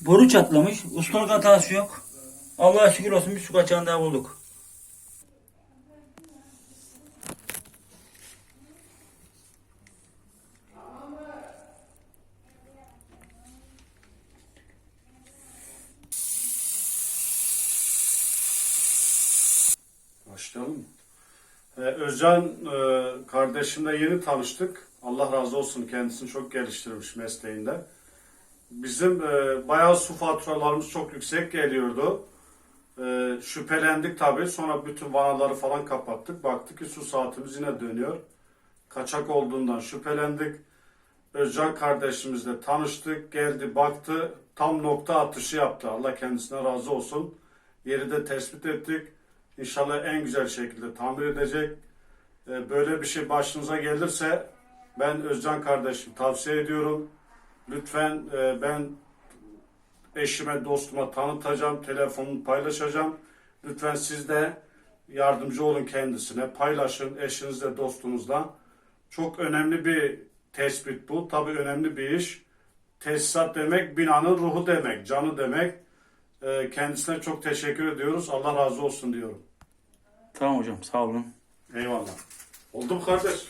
Boru çatlamış. Ustalık hatası yok. Allah'a şükür olsun bir su kaçağını daha bulduk. Başlayalım? Ee, Özcan e, kardeşimle yeni tanıştık. Allah razı olsun kendisini çok geliştirmiş mesleğinde. Bizim e, bayağı su faturalarımız çok yüksek geliyordu. E, şüphelendik tabii. Sonra bütün vanaları falan kapattık. Baktık ki su saatimiz yine dönüyor. Kaçak olduğundan şüphelendik. Özcan kardeşimizle tanıştık. Geldi baktı. Tam nokta atışı yaptı. Allah kendisine razı olsun. Yeri de tespit ettik. İnşallah en güzel şekilde tamir edecek. Ee, Böyle bir şey başınıza gelirse ben Özcan kardeşim tavsiye ediyorum. Lütfen e, ben eşime, dostuma tanıtacağım, telefonunu paylaşacağım. Lütfen siz de yardımcı olun kendisine. Paylaşın eşinizle, dostunuzla. Çok önemli bir tespit bu. Tabii önemli bir iş. Tesisat demek binanın ruhu demek, canı demek. Ee, Kendisine çok teşekkür ediyoruz. Allah razı olsun diyorum. Tamam hocam sağ olun. Eyvallah. Oldu mu kardeş?